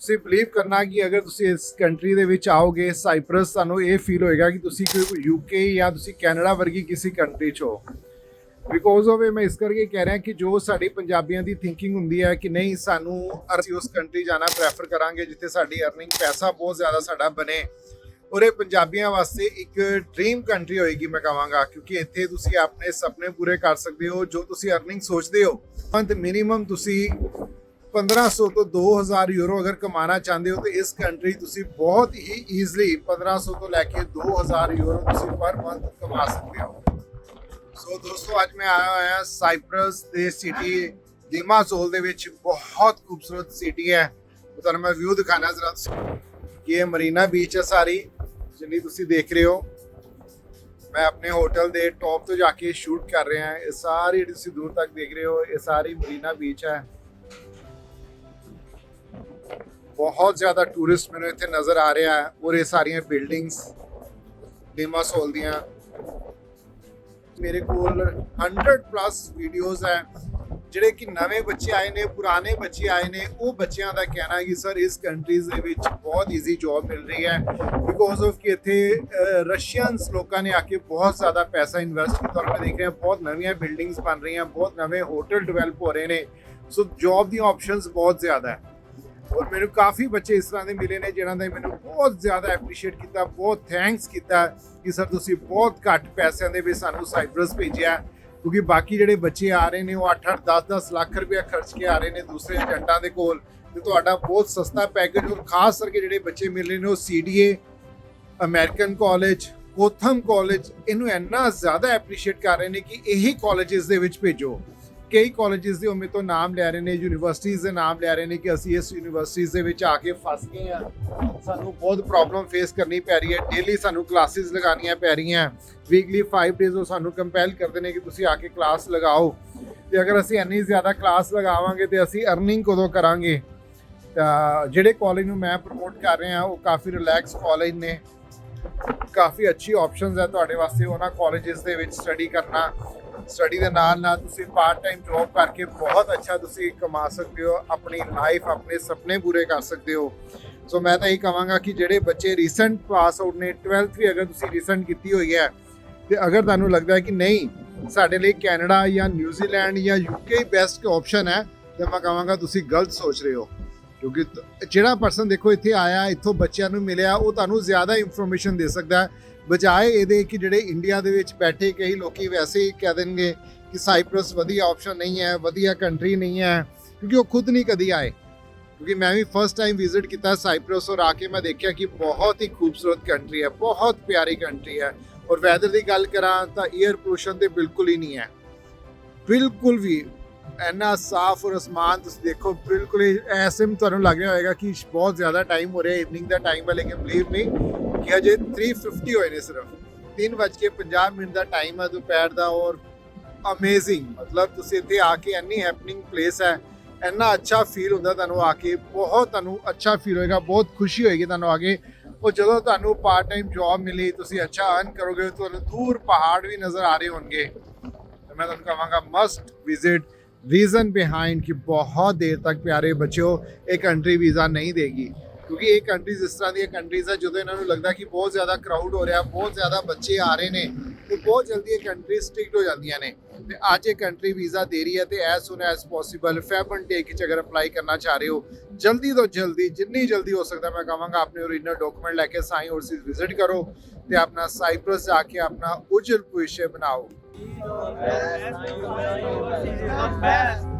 ਤੁਸੀਂ ਬਲੀਵ ਕਰਨਾ ਕਿ ਅਗਰ ਤੁਸੀਂ ਇਸ ਕੰਟਰੀ ਦੇ ਵਿੱਚ ਆਓਗੇ ਸਾਈਪਰਸ ਤੁਹਾਨੂੰ ਇਹ ਫੀਲ ਹੋਏਗਾ ਕਿ ਤੁਸੀਂ ਕੋਈ ਯੂਕੇ ਜਾਂ ਤੁਸੀਂ ਕੈਨੇਡਾ ਵਰਗੀ ਕਿਸੇ ਕੰਟਰੀ 'ਚ ਹੋ। ਬਿਕੋਜ਼ ਆਫ ਇਹ ਮੈਂ ਇਸ ਕਰਕੇ ਕਹਿ ਰਿਹਾ ਕਿ ਜੋ ਸਾਡੀ ਪੰਜਾਬੀਆਂ ਦੀ ਥਿੰਕਿੰਗ ਹੁੰਦੀ ਹੈ ਕਿ ਨਹੀਂ, ਸਾਨੂੰ ਅਸੀਂ ਉਸ ਕੰਟਰੀ ਜਾਣਾ ਪ੍ਰੈਫਰ ਕਰਾਂਗੇ ਜਿੱਥੇ ਸਾਡੀ ਅਰਨਿੰਗ ਪੈਸਾ ਬਹੁਤ ਜ਼ਿਆਦਾ ਸਾਡਾ ਬਣੇ। ਔਰ ਇਹ ਪੰਜਾਬੀਆਂ ਵਾਸਤੇ ਇੱਕ ਡ੍ਰੀਮ ਕੰਟਰੀ ਹੋਏਗੀ ਮੈਂ ਕਹਾਂਗਾ, ਕਿਉਂਕਿ ਇੱਥੇ ਤੁਸੀਂ ਆਪਣੇ ਸੁਪਨੇ ਪੂਰੇ ਕਰ ਸਕਦੇ ਹੋ, ਜੋ ਤੁਸੀਂ ਅਰਨਿੰਗ ਸੋਚਦੇ ਹੋ। ਮੰਥ ਮਿਨੀਮਮ ਤੁਸੀਂ 1500 ਤੋਂ 2000 ਯੂਰੋ ਅਗਰ ਕਮਾਣਾ ਚਾਹੁੰਦੇ ਹੋ, ਤੇ ਇਸ ਕੰਟਰੀ ਤੁਸੀਂ ਬਹੁਤ ਹੀ ਈਜ਼ਲੀ 1500 ਤੋਂ ਲੈ ਕੇ 2000 ਯੂਰੋ ਤੁਸੀਂ ਪਰ ਮੰਥ ਕਮਾ ਸਕਦੇ ਹੋ। ਸੋ ਦੋਸਤੋ, ਅੱਜ ਮੈਂ ਆਇਆ ਹੋਇਆ ਸਾਈਪਰਸ ਦੇ ਸਿਟੀ ਲਿਮਾਸੋਲ ਦੇ ਵਿੱਚ ਬਹੁਤ ਖੂਬਸੂਰਤ ਸਿਟੀ ਹੈ। ਤੁਹਾਨੂੰ ਮੈਂ ਵਿਊ ਦਿਖਾਣਾ ਜ਼ਰਾ। ਕਿ ਇਹ ਮਰੀਨਾ ਬੀਚ ਹੈ ਸਾਰੀ, ਜਿੰਨੀ ਤੁਸੀਂ ਦੇਖ ਰਹੇ ਹੋ। ਮੈਂ ਆਪਣੇ ਹੋਟਲ ਦੇ ਟੌਪ ਤੋਂ ਜਾ ਕੇ ਸ਼ੂਟ ਕਰ ਰਿਹਾ ਹਾਂ। ਇਹ ਸਾਰੀ ਤੁਸੀਂ ਦੂਰ ਤੱਕ ਦੇਖ ਰਹੇ ਹੋ, ਇਹ ਸਾਰੀ ਮਰੀਨਾ ਬੀਚ ਹੈ। ਬਹੁਤ ਜ਼ਿਆਦਾ ਟੂਰਿਸਟ ਮੈਨੂੰ ਇੱਥੇ ਨਜ਼ਰ ਆ ਰਿਹਾ ਹੈ ਔਰ ਇਹ ਸਾਰੀਆਂ ਬਿਲਡਿੰਗਸ ਲਿਮਾਸੋਲ ਦੀਆਂ। ਮੇਰੇ ਕੋਲ 100 ਪਲੱਸ ਵੀਡੀਓਜ਼ ਹੈ। ਜਿਹੜੇ ਕਿ ਨਵੇਂ ਬੱਚੇ ਆਏ ਨੇ, ਪੁਰਾਣੇ ਬੱਚੇ ਆਏ ਨੇ, ਉਹ ਬੱਚਿਆਂ ਦਾ ਕਹਿਣਾ ਕਿ ਸਰ ਇਸ ਕੰਟਰੀਜ਼ ਦੇ ਵਿੱਚ ਬਹੁਤ ਈਜ਼ੀ ਜੌਬ ਮਿਲ ਰਹੀ ਹੈ ਬਿਕੋਜ਼ ਆਫ ਕਿ ਇੱਥੇ ਰਸ਼ੀਅਨਸ ਲੋਕਾਂ ਨੇ ਆ ਕੇ ਬਹੁਤ ਜ਼ਿਆਦਾ ਪੈਸਾ ਇਨਵੈਸਟ ਕੀਤਾ। ਔਰ ਮੈਂ ਦੇਖ ਰਿਹਾ, ਬਹੁਤ ਨਵੀਆਂ ਬਿਲਡਿੰਗਸ ਬਣ ਰਹੀਆਂ, ਬਹੁਤ ਨਵੇਂ ਹੋਟਲ ਡਿਵੈਲਪ ਹੋ ਰਹੇ ਨੇ। ਸੋ ਜੌਬ ਦੀਆਂ ਆਪਸ਼ਨਸ ਬਹੁਤ ਜ਼ਿਆਦਾ ਹੈ। ਔਰ ਮੈਨੂੰ ਕਾਫੀ ਬੱਚੇ ਇਸ ਤਰ੍ਹਾਂ ਦੇ ਮਿਲੇ ਨੇ ਜਿਨ੍ਹਾਂ ਨੇ ਮੈਨੂੰ ਬਹੁਤ ਜ਼ਿਆਦਾ ਐਪਰੀਸ਼ੀਏਟ ਕੀਤਾ, ਬਹੁਤ ਥੈਂਕਸ ਕੀਤਾ ਕਿ ਸਰ ਤੁਸੀਂ ਬਹੁਤ ਘੱਟ ਪੈਸਿਆਂ ਦੇ ਵਿੱਚ ਸਾਨੂੰ ਸਾਈਪ੍ਰਸ ਭੇਜਿਆ। ਕਿਉਂਕਿ ਬਾਕੀ ਜਿਹੜੇ ਬੱਚੇ ਆ ਰਹੇ ਨੇ, ਉਹ 8-8 10-10 ਲੱਖ ਰੁਪਏ ਖਰਚ ਕੇ ਆ ਰਹੇ ਨੇ ਦੂਸਰੇ ਏਜੰਟਾਂ ਦੇ ਕੋਲ। ਤੇ ਤੁਹਾਡਾ ਬਹੁਤ ਸਸਤਾ ਪੈਕੇਜ ਔਰ ਖਾਸ ਕਰਕੇ ਜਿਹੜੇ ਬੱਚੇ ਮਿਲ ਰਹੇ ਨੇ, ਉਹ ਸੀਡੀਏ ਅਮਰੀਕਨ ਕਾਲਜ ਕੋਥਮ ਕਾਲਜ ਇਹਨੂੰ ਇੰਨਾ ਜ਼ਿਆਦਾ ਐਪਰੀਸ਼ੀਏਟ ਕਰ ਰਹੇ ਨੇ ਕਿ ਇਹੀ ਕਾਲਜਸ ਦੇ ਵਿੱਚ ਭੇਜੋ। ਕਈ ਕਾਲਜਸ ਦੇ ਉਹ ਤੋਂ ਨਾਮ ਲੈ ਰਹੇ ਨੇ ਯੂਨੀਵਰਸਿਟੀਜ਼ ਦੇ ਨਾਮ ਲੈ ਰਹੇ ਨੇ ਕਿ ਅਸੀਂ ਇਸ ਯੂਨੀਵਰਸਿਟੀਜ਼ ਦੇ ਵਿੱਚ ਆ ਕੇ ਫਸ ਗਏ ਆ ਸਾਨੂੰ ਬਹੁਤ ਪ੍ਰੋਬਲਮ ਫੇਸ ਕਰਨੀ ਪੈ ਰਹੀ ਹੈ। ਡੇਲੀ ਸਾਨੂੰ ਕਲਾਸਿਸ ਲਗਾਉਣੀਆਂ ਪੈ ਰਹੀਆਂ। ਵੀਕਲੀ 5 ਡੇਜ਼ ਉਹ ਸਾਨੂੰ ਕੰਪੈਲ ਕਰਦੇ ਨੇ ਕਿ ਤੁਸੀਂ ਆ ਕੇ ਕਲਾਸ ਲਗਾਓ। ਤੇ ਅਗਰ ਅਸੀਂ ਇੰਨੀ ਜ਼ਿਆਦਾ ਕਲਾਸ ਲਗਾਵਾਂਗੇ ਤੇ ਅਸੀਂ ਅਰਨਿੰਗ ਕਦੋਂ ਕਰਾਂਗੇ? ਤਾਂ ਜਿਹੜੇ ਕਾਲਜ ਨੂੰ ਮੈਂ ਪ੍ਰਮੋਟ ਕਰ ਰਿਹਾ ਉਹ ਕਾਫੀ ਰਿਲੈਕਸ ਕਾਲਜ ਨੇ। ਕਾਫੀ ਅੱਛੀ ਆਪਸ਼ਨਸ ਹੈ ਤੁਹਾਡੇ ਵਾਸਤੇ। ਉਹਨਾਂ ਕਾਲਜਸ ਦੇ ਵਿੱਚ ਸਟੱਡੀ ਕਰਨਾ। ਸਟੱਡੀ ਦੇ ਨਾਲ ਨਾਲ ਤੁਸੀਂ ਪਾਰਟ ਟਾਈਮ ਜੌਬ ਕਰਕੇ ਬਹੁਤ ਅੱਛਾ ਤੁਸੀਂ ਕਮਾ ਸਕਦੇ ਹੋ, ਆਪਣੀ ਲਾਈਫ ਆਪਣੇ ਸੁਪਨੇ ਪੂਰੇ ਕਰ ਸਕਦੇ ਹੋ। ਸੋ ਮੈਂ ਤਾਂ ਇਹ ਕਹਾਂਗਾ ਕਿ ਜਿਹੜੇ ਬੱਚੇ ਰੀਸੈਂਟ ਪਾਸ ਆਊਟ ਨੇ 12th ਵੀ ਅਗਰ ਤੁਸੀਂ ਰੀਸੈਂਟ ਕੀਤੀ ਹੋਈ ਹੈ, ਤੇ ਅਗਰ ਤੁਹਾਨੂੰ ਲੱਗਦਾ ਹੈ ਕਿ ਨਹੀਂ, ਸਾਡੇ ਲਈ ਕੈਨੇਡਾ ਜਾਂ ਨਿਊਜ਼ੀਲੈਂਡ ਜਾਂ ਯੂਕੇ ਬੈਸਟ ਆਪਸ਼ਨ ਹੈ, ਤੇ ਮੈਂ ਕਹਾਂਗਾ ਤੁਸੀਂ ਗਲਤ ਸੋਚ ਰਹੇ ਹੋ। ਕਿਉਂਕਿ ਜਿਹੜਾ ਪਰਸਨ ਦੇਖੋ ਇੱਥੇ ਆਇਆ, ਇੱਥੋਂ ਬੱਚਿਆਂ ਨੂੰ ਮਿਲਿਆ, ਉਹ ਤੁਹਾਨੂੰ ਜ਼ਿਆਦਾ ਇਨਫੋਰਮੇਸ਼ਨ ਦੇ ਸਕਦਾ ਹੈ। ਬਜਾਏ ਇਹਦੇ ਕਿ ਜਿਹੜੇ ਇੰਡੀਆ ਦੇ ਵਿੱਚ ਬੈਠੇ ਕਈ ਲੋਕੀ ਵੈਸੇ ਹੀ ਕਹਿ ਦੇਣਗੇ ਕਿ ਸਾਈਪ੍ਰਸ ਵਧੀਆ ਆਪਸ਼ਨ ਨਹੀਂ ਹੈ, ਵਧੀਆ ਕੰਟਰੀ ਨਹੀਂ ਹੈ, ਕਿਉਂਕਿ ਉਹ ਖੁਦ ਨਹੀਂ ਕਦੀ ਆਏ। ਕਿਉਂਕਿ ਮੈਂ ਵੀ ਫਸਟ ਟਾਈਮ ਵਿਜ਼ਿਟ ਕੀਤਾ ਸਾਈਪ੍ਰਸ ਔਰ ਆ ਕੇ ਮੈਂ ਦੇਖਿਆ ਕਿ ਬਹੁਤ ਹੀ ਖੂਬਸੂਰਤ ਕੰਟਰੀ ਹੈ, ਬਹੁਤ ਪਿਆਰੀ ਕੰਟਰੀ ਹੈ। ਔਰ ਵੈਦਰ ਦੀ ਗੱਲ ਕਰਾਂ ਤਾਂ 에ਅਰ ਪੋਲੂਸ਼ਨ ਤੇ ਬਿਲਕੁਲ ਹੀ ਨਹੀਂ ਹੈ। ਬਿਲਕੁਲ ਵੀ ਇੰਨਾ ਸਾਫ਼ ਔਰ ਅਸਮਾਨ ਤੁਸੀਂ ਦੇਖੋ, ਬਿਲਕੁਲ ਹੀ ਐਸੇ ਹੀ ਤੁਹਾਨੂੰ ਲੱਗ ਰਿਹਾ ਹੋਏਗਾ ਕਿ ਬਹੁਤ ਜ਼ਿਆਦਾ ਟਾਈਮ ਹੋ ਰਿਹਾ ਈਵਨਿੰਗ ਦਾ ਟਾਈਮ ਹੈ, ਲੇਕਿਨ ਬਲੀਵ ਮੀ ਕਿ ਅਜੇ 350 ਹੋਏ ਨੇ ਸਿਰਫ। 3:50 ਮਿੰਟ ਦਾ ਟਾਈਮ ਹੈ ਦੁਪਹਿਰ ਦਾ ਔਰ ਅਮੇਜ਼ਿੰਗ ਮਤਲਬ ਤੁਸੀਂ ਇੱਥੇ ਆ ਕੇ ਇੰਨੀ ਹੈਪਨਿੰਗ ਪਲੇਸ ਹੈ, ਇੰਨਾ ਅੱਛਾ ਫੀਲ ਹੁੰਦਾ ਤੁਹਾਨੂੰ ਆ ਕੇ, ਬਹੁਤ ਤੁਹਾਨੂੰ ਅੱਛਾ ਫੀਲ ਹੋਏਗਾ, ਬਹੁਤ ਖੁਸ਼ੀ ਹੋਏਗੀ ਤੁਹਾਨੂੰ ਆ ਕੇ। ਉਹ ਜਦੋਂ ਤੁਹਾਨੂੰ ਪਾਰਟ ਟਾਈਮ ਜੌਬ ਮਿਲੀ, ਤੁਸੀਂ ਅੱਛਾ ਅਰਨ ਕਰੋਗੇ, ਤੁਹਾਨੂੰ ਦੂਰ ਪਹਾੜ ਵੀ ਨਜ਼ਰ ਆ ਰਹੇ ਹੋਣਗੇ। ਮੈਂ ਤੁਹਾਨੂੰ ਕਹਾਂਗਾ ਮਸਟ ਵਿਜ਼ਿਟ ਰੀਜ਼ਨ ਬਿਹਾਈਂਡ ਕਿ ਬਹੁਤ ਦੇਰ ਤੱਕ ਪਿਆਰੇ ਬੱਚਿਓ, ਇਹ ਕੰਟਰੀ ਵੀਜ਼ਾ ਨਹੀਂ ਦੇਗੀ। ਕਿਉਂਕਿ ਇਹ ਕੰਟਰੀਜ਼ ਇਸ ਤਰ੍ਹਾਂ ਦੀਆਂ ਕੰਟਰੀਜ਼ ਆ ਜਦੋਂ ਇਹਨਾਂ ਨੂੰ ਲੱਗਦਾ ਕਿ ਬਹੁਤ ਜ਼ਿਆਦਾ ਕਰਾਊਡ ਹੋ ਰਿਹਾ, ਬਹੁਤ ਜ਼ਿਆਦਾ ਬੱਚੇ ਆ ਰਹੇ ਨੇ, ਤੇ ਬਹੁਤ ਜਲਦੀ ਇਹ ਕੰਟਰੀ ਸਟ੍ਰਿਕਟ ਹੋ ਜਾਂਦੀਆਂ ਨੇ। ਤੇ ਅੱਜ ਇਹ ਕੰਟਰੀ ਵੀਜ਼ਾ ਦੇ ਰਹੀ ਹੈ ਤੇ ਐਸ ਸੁਨ ਐਸ ਪੋਸੀਬਲ ਫੈਬ ਫੈਬਨ ਟੇਕ ਵਿੱਚ ਅਗਰ ਅਪਲਾਈ ਕਰਨਾ ਚਾਹ ਰਹੇ ਹੋ, ਜਲਦੀ ਤੋਂ ਜਲਦੀ, ਜਿੰਨੀ ਜਲਦੀ ਹੋ ਸਕਦਾ ਮੈਂ ਕਹਾਂਗਾ, ਆਪਣੇ ਓਰੀਜਨਲ ਡਾਕੂਮੈਂਟ ਲੈ ਕੇ ਸਾਈਂ ਓਵਰਸੀਜ਼ ਵਿਜ਼ਿਟ ਕਰੋ ਤੇ ਆਪਣਾ ਸਾਈਪ੍ਰਸ ਜਾ ਕੇ ਆਪਣਾ ਉਜਲ ਭਵਿੱਖ ਬਣਾਓ। He's the best. He's the best.